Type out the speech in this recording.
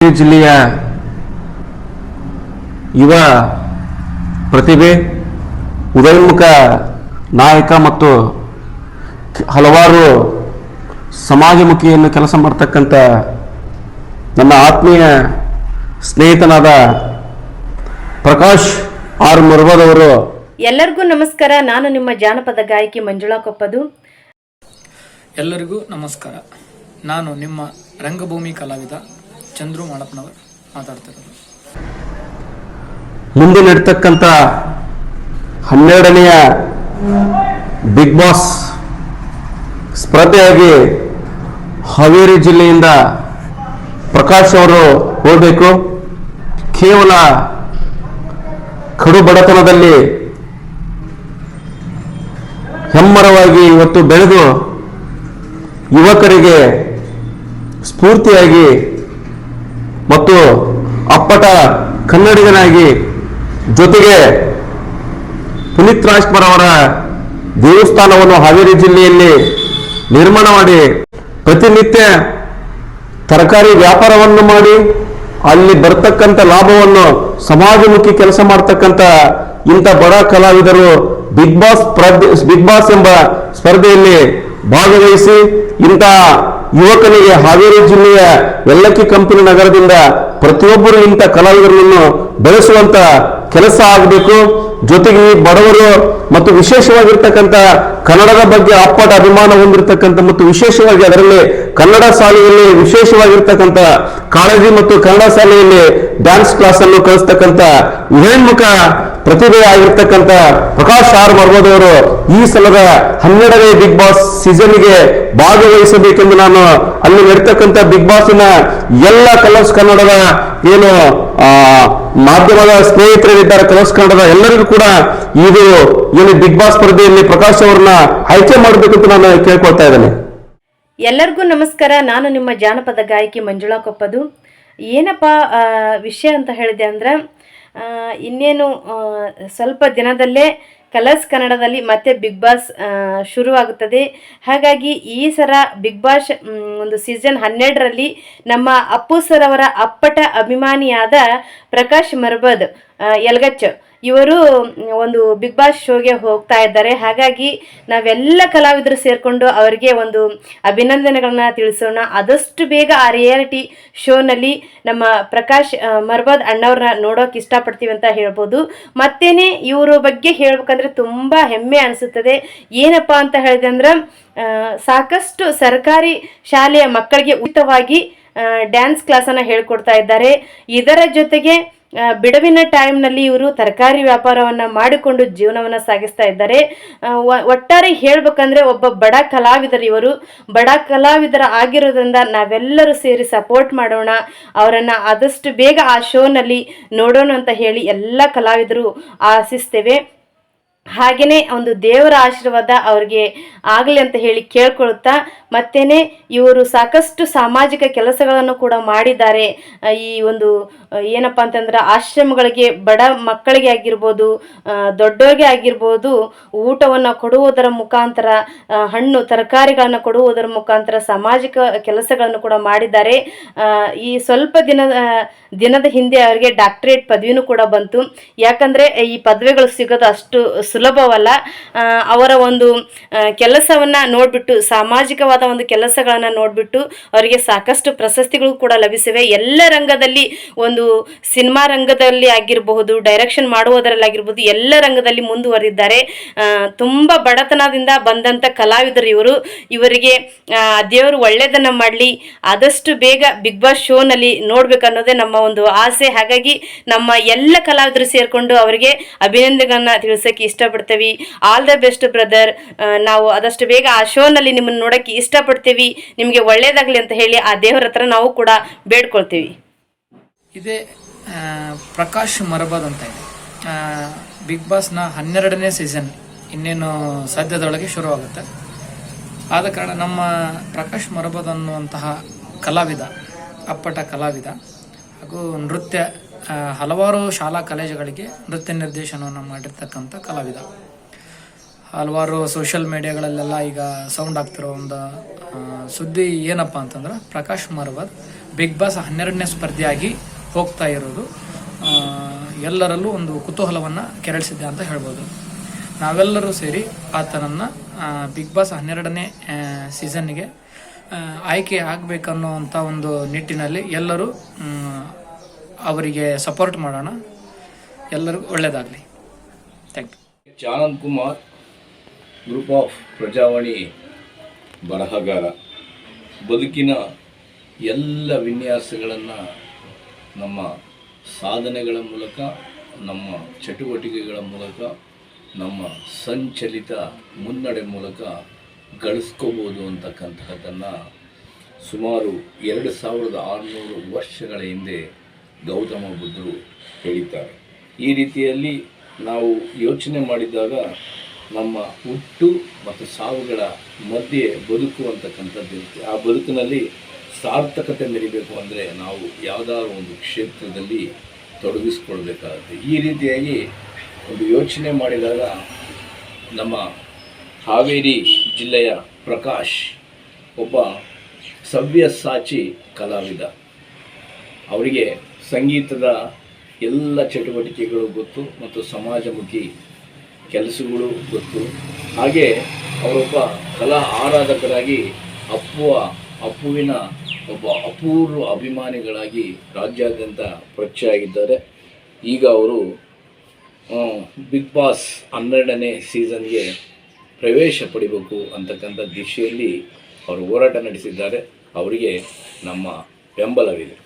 ಜಿಲ್ಲೆಯ ಯುವ ಪ್ರತಿಭೆ ಉದಯೋನ್ಮುಖ ನಾಯಕ ಮತ್ತು ಹಲವಾರು ಸಮಾಜಮುಖಿಯನ್ನು ಕೆಲಸ ಮಾಡ್ತಕ್ಕಂಥ ನನ್ನ ಆತ್ಮೀಯ ಸ್ನೇಹಿತನಾದ ಪ್ರಕಾಶ್ ಆರ್ ಮುರ್ಬದವರು ಎಲ್ಲರಿಗೂ ನಮಸ್ಕಾರ. ನಾನು ನಿಮ್ಮ ಜಾನಪದ ಗಾಯಕಿ ಮಂಜುಳಾ ಕೊಪ್ಪದು. ಎಲ್ಲರಿಗೂ ನಮಸ್ಕಾರ. ನಾನು ನಿಮ್ಮ ರಂಗಭೂಮಿ ಕಲಾವಿದ ಚಂದ್ರು ಮಾಡಪ್ಪನವರು ಮಾತಾಡ್ತಿರೋದು. ಮುಂದೆ ನಡೀತಕ್ಕಂಥ ಹನ್ನೆರಡನೆಯ ಬಿಗ್ ಬಾಸ್ ಸ್ಪರ್ಧೆಯಾಗಿ ಹಾವೇರಿ ಜಿಲ್ಲೆಯಿಂದ ಪ್ರಕಾಶ್ ಅವರು ಹೋಗಬೇಕು. ಕೇವಲ ಕಡು ಬಡತನದಲ್ಲಿ ಹೆಮ್ಮರವಾಗಿ ಇವತ್ತು ಬೆಳೆದು ಯುವಕರಿಗೆ ಸ್ಫೂರ್ತಿಯಾಗಿ ಮತ್ತು ಅಪ್ಪಟ ಕನ್ನಡಿಗನಾಗಿ ಜೊತೆಗೆ ಪುನೀತ್ ರಾಜ್ಕುಮಾರ್ ಅವರ ದೇವಸ್ಥಾನವನ್ನು ಹಾವೇರಿ ಜಿಲ್ಲೆಯಲ್ಲಿ ನಿರ್ಮಾಣ ಮಾಡಿ ಪ್ರತಿನಿತ್ಯ ತರಕಾರಿ ವ್ಯಾಪಾರವನ್ನು ಮಾಡಿ ಅಲ್ಲಿ ಬರ್ತಕ್ಕಂಥ ಲಾಭವನ್ನು ಸಮಾಜಮುಖಿ ಕೆಲಸ ಮಾಡ್ತಕ್ಕಂಥ ಇಂಥ ಬಡ ಕಲಾವಿದರು ಬಿಗ್ ಬಾಸ್ ಬಿಗ್ ಬಾಸ್ ಎಂಬ ಸ್ಪರ್ಧೆಯಲ್ಲಿ ಭಾಗವಹಿಸಿ ಇಂಥ ಯುವಕನಿಗೆ ಹಾವೇರಿ ಜಿಲ್ಲೆಯ ಎಲ್ಲಕ್ಕಿ ಕಂಪನಿ ನಗರದಿಂದ ಪ್ರತಿಯೊಬ್ಬರು ಇಂಥ ಕಲಾವಿದರನ್ನು ಬೆಳೆಸುವಂತ ಕೆಲಸ ಆಗಬೇಕು. ಜೊತೆಗೆ ಬಡವರು ಮತ್ತು ವಿಶೇಷವಾಗಿರ್ತಕ್ಕಂಥ ಕನ್ನಡದ ಬಗ್ಗೆ ಅಪ್ಪಟ ಅಭಿಮಾನ ಹೊಂದಿರತಕ್ಕಂಥ ಮತ್ತು ವಿಶೇಷವಾಗಿ ಅದರಲ್ಲಿ ಕನ್ನಡ ಶಾಲೆಯಲ್ಲಿ ವಿಶೇಷವಾಗಿರ್ತಕ್ಕಂಥ ಕಾಳಜಿ ಮತ್ತು ಕನ್ನಡ ಶಾಲೆಯಲ್ಲಿ ಡ್ಯಾನ್ಸ್ ಕ್ಲಾಸ್ ಅನ್ನು ಕಲಿಸ್ತಕ್ಕಂಥ ವಿಹೇನ್ಮುಖ ಪ್ರತಿಭೆ ಆಗಿರ್ತಕ್ಕಂಥ ಪ್ರಕಾಶ್ ಆರ್ ಮರ್ಮದವರು ಈ ಸಲದ ಹನ್ನೆರಡನೇ ಬಿಗ್ ಬಾಸ್ ಸೀಸನ್ಗೆ ಭಾಗವಹಿಸಬೇಕೆಂದು ನಾನು ಅಲ್ಲಿ ನಡೀತಕ್ಕಂಥ ಬಿಗ್ ಬಾಸ್ನ ಎಲ್ಲ ಕಲರ್ಸ್ ಕನ್ನಡದ ಏನು ಆ, ಮಾಧ್ಯಮದ ಸ್ನೇಹಿತರಿದ್ದಾರೆ ಕಲರ್ಸ್ ಕನ್ನಡದ ಎಲ್ಲರಿಗೂ ಕೂಡ ಇದು ಏನು ಬಿಗ್ ಬಾಸ್ ಸ್ಪರ್ಧೆಯಲ್ಲಿ ಪ್ರಕಾಶ್ ಅವರನ್ನ ಆಯ್ಕೆ ಮಾಡಬೇಕಂತ ನಾನು ಕೇಳ್ಕೊಳ್ತಾ ಇದ್ದೇನೆ. ಎಲ್ಲರಿಗೂ ನಮಸ್ಕಾರ. ನಾನು ನಿಮ್ಮ ಜಾನಪದ ಗಾಯಕಿ ಮಂಜುಳಾ ಕೊಪ್ಪದು. ಏನಪ್ಪ ವಿಷಯ ಅಂತ ಹೇಳಿದೆ ಅಂದ್ರೆ ಇನ್ನೇನು ಸ್ವಲ್ಪ ದಿನದಲ್ಲೇ ಕಲರ್ಸ್ ಕನ್ನಡದಲ್ಲಿ ಮತ್ತೆ ಬಿಗ್ ಬಾಸ್ ಶುರುವಾಗುತ್ತದೆ. ಹಾಗಾಗಿ ಈ ಸರ ಬಿಗ್ ಬಾಸ್ ಒಂದು ಸೀಸನ್ ಹನ್ನೆರಡರಲ್ಲಿ ನಮ್ಮ ಅಪ್ಪು ಸರ್ ಅವರ ಅಪ್ಪಟ ಅಭಿಮಾನಿಯಾದ ಪ್ರಕಾಶ್ ಮರ್ಬದ್ ಆ, ಯಲ್ಗಚ್ ಇವರು ಒಂದು ಬಿಗ್ ಬಾಸ್ ಶೋಗೆ ಹೋಗ್ತಾ ಇದ್ದಾರೆ. ಹಾಗಾಗಿ ನಾವೆಲ್ಲ ಕಲಾವಿದರು ಸೇರಿಕೊಂಡು ಅವರಿಗೆ ಒಂದು ಅಭಿನಂದನೆಗಳನ್ನ ತಿಳಿಸೋಣ. ಆದಷ್ಟು ಬೇಗ ಆ ರಿಯಾಲಿಟಿ ಶೋನಲ್ಲಿ ನಮ್ಮ ಪ್ರಕಾಶ್ ಮರ್ಬಾದ್ ಅಣ್ಣವ್ರನ್ನ ನೋಡೋಕೆ ಇಷ್ಟಪಡ್ತೀವಿ ಅಂತ ಹೇಳ್ಬೋದು. ಮತ್ತೇನೆ ಇವರ ಬಗ್ಗೆ ಹೇಳ್ಬೇಕಂದ್ರೆ ತುಂಬ ಹೆಮ್ಮೆ ಅನಿಸುತ್ತದೆ. ಏನಪ್ಪ ಅಂತ ಹೇಳಿದೆ ಅಂದ್ರೆ ಸಾಕಷ್ಟು ಸರ್ಕಾರಿ ಶಾಲೆಯ ಮಕ್ಕಳಿಗೆ ಉಚಿತವಾಗಿ ಡ್ಯಾನ್ಸ್ ಕ್ಲಾಸನ್ನು ಹೇಳ್ಕೊಡ್ತಾ ಇದ್ದಾರೆ. ಇದರ ಜೊತೆಗೆ ಬಿಡುವಿನ ಟೈಮ್ನಲ್ಲಿ ಇವರು ತರಕಾರಿ ವ್ಯಾಪಾರವನ್ನು ಮಾಡಿಕೊಂಡು ಜೀವನವನ್ನು ಸಾಗಿಸ್ತಾ ಇದ್ದಾರೆ. ಒಟ್ಟಾರೆ ಹೇಳ್ಬೇಕಂದ್ರೆ ಒಬ್ಬ ಬಡ ಕಲಾವಿದರು ಇವರು. ಬಡ ಕಲಾವಿದರ ಆಗಿರೋದ್ರಿಂದ ನಾವೆಲ್ಲರೂ ಸೇರಿ ಸಪೋರ್ಟ್ ಮಾಡೋಣ, ಅವರನ್ನು ಆದಷ್ಟು ಬೇಗ ಆ ಶೋನಲ್ಲಿ ನೋಡೋಣ ಅಂತ ಹೇಳಿ ಎಲ್ಲ ಕಲಾವಿದರು ಆಶಿಸ್ತೇವೆ. ಹಾಗೆಯೇ ಒಂದು ದೇವರ ಆಶೀರ್ವಾದ ಅವ್ರಿಗೆ ಆಗಲಿ ಅಂತ ಹೇಳಿ ಕೇಳ್ಕೊಳ್ತಾ ಮತ್ತೇನೆ ಇವರು ಸಾಕಷ್ಟು ಸಾಮಾಜಿಕ ಕೆಲಸಗಳನ್ನು ಕೂಡ ಮಾಡಿದ್ದಾರೆ. ಈ ಒಂದು ಏನಪ್ಪ ಅಂತಂದ್ರೆ ಆಶ್ರಮಗಳಿಗೆ ಬಡ ಮಕ್ಕಳಿಗೆ ಆಗಿರ್ಬೋದು ದೊಡ್ಡವರಿಗೆ ಆಗಿರ್ಬೋದು, ಊಟವನ್ನು ಕೊಡುವುದರ ಮುಖಾಂತರ ಹಣ್ಣು ತರಕಾರಿಗಳನ್ನು ಕೊಡುವುದರ ಮುಖಾಂತರ ಸಾಮಾಜಿಕ ಕೆಲಸಗಳನ್ನು ಕೂಡ ಮಾಡಿದ್ದಾರೆ. ಈ ಸ್ವಲ್ಪ ದಿನದ ದಿನದ ಹಿಂದೆ ಅವರಿಗೆ ಡಾಕ್ಟರೇಟ್ ಪದವಿನೂ ಕೂಡ ಬಂತು. ಯಾಕಂದರೆ ಈ ಪದವಿಗಳು ಸಿಗೋದು ಅಷ್ಟು ಸುಲಭವಲ್ಲ. ಅವರ ಒಂದು ಕೆಲಸವನ್ನು ನೋಡಿಬಿಟ್ಟು ಸಾಮಾಜಿಕವಾದ ಒಂದು ಕೆಲಸಗಳನ್ನು ನೋಡಿಬಿಟ್ಟು ಅವರಿಗೆ ಸಾಕಷ್ಟು ಪ್ರಶಸ್ತಿಗಳು ಕೂಡ ಲಭಿಸಿವೆ. ಎಲ್ಲ ರಂಗದಲ್ಲಿ ಒಂದು ಸಿನಿಮಾ ರಂಗದಲ್ಲಿ ಆಗಿರಬಹುದು ಡೈರೆಕ್ಷನ್ ಮಾಡುವುದರಲ್ಲಿ ಆಗಿರ್ಬೋದು ಎಲ್ಲ ರಂಗದಲ್ಲಿ ಮುಂದುವರೆದಿದ್ದಾರೆ. ಆ, ತುಂಬ ಬಡತನದಿಂದ ಬಂದಂಥ ಕಲಾವಿದರು ಇವರು. ಇವರಿಗೆ ದೇವರು ಒಳ್ಳೆಯದನ್ನು ಮಾಡಲಿ ಆದಷ್ಟು ಬೇಗ ಬಿಗ್ ಬಾಸ್ ಶೋನಲ್ಲಿ ನೋಡ್ಬೇಕನ್ನೋದೇ ನಮ್ಮ ಒಂದು ಆಸೆ. ಹಾಗಾಗಿ ನಮ್ಮ ಎಲ್ಲ ಕಲಾವಿದರು ಸೇರಿಕೊಂಡು ಅವರಿಗೆ ಅಭಿನಂದನೆಗಳನ್ನ ತಿಳಿಸೋಕೆ ಇಷ್ಟಪಡ್ತೇವೆ. ಆಲ್ ದ ಬೆಸ್ಟ್ ಬ್ರದರ್ ನಾವು ಆದಷ್ಟು ಬೇಗ ಆ ಶೋನಲ್ಲಿ ನಿಮ್ಮನ್ನು ನೋಡೋಕ್ಕೆ ಇಷ್ಟಪಡ್ತೀವಿ. ನಿಮಗೆ ಒಳ್ಳೇದಾಗಲಿ ಅಂತ ಹೇಳಿ ಆ ದೇವರ ಹತ್ರ ನಾವು ಕೂಡ ಬೇಡ್ಕೊಳ್ತೀವಿ. ಇದೇ ಪ್ರಕಾಶ್ ಮರಬಾದ್ ಅಂತ ಇದೆ. ಬಿಗ್ ಬಾಸ್ನ ಹನ್ನೆರಡನೇ ಸೀಸನ್ ಇನ್ನೇನು ಸದ್ಯದೊಳಗೆ ಶುರುವಾಗುತ್ತೆ. ಆದ ಕಾರಣ ನಮ್ಮ ಪ್ರಕಾಶ್ ಮರಬಾದ್ ಅನ್ನುವಂತಹ ಕಲಾವಿದ, ಅಪ್ಪಟ ಕಲಾವಿದ ಹಾಗೂ ನೃತ್ಯ ಹಲವಾರು ಶಾಲಾ ಕಾಲೇಜುಗಳಿಗೆ ನೃತ್ಯ ನಿರ್ದೇಶನವನ್ನು ಮಾಡಿರ್ತಕ್ಕಂಥ ಕಲಾವಿದ. ಹಲವಾರು ಸೋಷಿಯಲ್ ಮೀಡಿಯಾಗಳಲ್ಲೆಲ್ಲ ಈಗ ಸೌಂಡ್ ಆಗ್ತಿರೋ ಒಂದು ಸುದ್ದಿ ಏನಪ್ಪ ಅಂತಂದ್ರೆ ಪ್ರಕಾಶ್ ಮರವದ್ ಬಿಗ್ ಬಾಸ್ ಹನ್ನೆರಡನೇ ಸ್ಪರ್ಧೆಯಾಗಿ ಹೋಗ್ತಾ ಇರೋದು. ಎಲ್ಲರಲ್ಲೂ ಒಂದು ಕುತೂಹಲವನ್ನು ಕೆರಳಿಸಿದೆ ಅಂತ ಹೇಳ್ಬೋದು. ನಾವೆಲ್ಲರೂ ಸೇರಿ ಆತನನ್ನು ಬಿಗ್ ಬಾಸ್ ಹನ್ನೆರಡನೇ ಸೀಸನ್ನಿಗೆ ಆಯ್ಕೆ ಆಗಬೇಕನ್ನುವಂಥ ಒಂದು ನಿಟ್ಟಿನಲ್ಲಿ ಎಲ್ಲರೂ ಅವರಿಗೆ ಸಪೋರ್ಟ್ ಮಾಡೋಣ. ಎಲ್ಲರಿಗೂ ಒಳ್ಳೆಯದಾಗಲಿ thank you Chanand Kumar group of Prajavani, ಬರಹಗಾರ. ಬದುಕಿನ ಎಲ್ಲ ವಿನ್ಯಾಸಗಳನ್ನು ನಮ್ಮ ಸಾಧನೆಗಳ ಮೂಲಕ, ನಮ್ಮ ಚಟುವಟಿಕೆಗಳ ಮೂಲಕ, ನಮ್ಮ ಸಂಚಲಿತ ಮುನ್ನಡೆ ಮೂಲಕ ಗಳಿಸ್ಕೋಬೋದು ಅಂತಕ್ಕಂತಹದ್ದನ್ನು ಸುಮಾರು ಎರಡು ಸಾವಿರದ ಆರುನೂರು ವರ್ಷಗಳ ಹಿಂದೆ ಗೌತಮ ಬುದ್ಧರು ಹೇಳಿದ್ದಾರೆ. ಈ ರೀತಿಯಲ್ಲಿ ನಾವು ಯೋಚನೆ ಮಾಡಿದಾಗ ನಮ್ಮ ಹುಟ್ಟು ಮತ್ತು ಸಾವುಗಳ ಮಧ್ಯೆ ಬದುಕು ಅಂತಕ್ಕಂಥದ್ದು ಇರುತ್ತೆ. ಆ ಬದುಕಿನಲ್ಲಿ ಸಾರ್ಥಕತೆ ಮೆರಿಬೇಕು ಅಂದರೆ ನಾವು ಯಾವುದಾದ್ರು ಒಂದು ಕ್ಷೇತ್ರದಲ್ಲಿ ತೊಡಗಿಸ್ಕೊಳ್ಬೇಕಾಗುತ್ತೆ. ಈ ರೀತಿಯಾಗಿ ಒಂದು ಯೋಚನೆ ಮಾಡಿದಾಗ ನಮ್ಮ ಹಾವೇರಿ ಜಿಲ್ಲೆಯ ಪ್ರಕಾಶ್ ಒಬ್ಬ ಸವ್ಯಸಾಚಿ ಕಲಾವಿದ. ಅವರಿಗೆ ಸಂಗೀತದ ಎಲ್ಲ ಚಟುವಟಿಕೆಗಳು ಗೊತ್ತು ಮತ್ತು ಸಮಾಜಮುಖಿ ಕೆಲಸಗಳು ಗೊತ್ತು. ಹಾಗೆ ಅವರೊಬ್ಬ ಕಲಾ ಆರಾಧಕರಾಗಿ ಅಪ್ಪುವ, ಅಪ್ಪುವಿನ ಒಬ್ಬ ಅಪೂರ್ವ ಅಭಿಮಾನಿಗಳಾಗಿ ರಾಜ್ಯಾದ್ಯಂತ ಪರಿಚಯ ಈಗ ಅವರು ಬಿಗ್ ಬಾಸ್ ಹನ್ನೆರಡನೇ ಸೀಸನ್ಗೆ ಪ್ರವೇಶ ಪಡಿಬೇಕು ಅಂತಕ್ಕಂಥ ದಿಶೆಯಲ್ಲಿ ಅವರು ಹೋರಾಟ ನಡೆಸಿದ್ದಾರೆ. ಅವರಿಗೆ ನಮ್ಮ ಬೆಂಬಲವಿದೆ.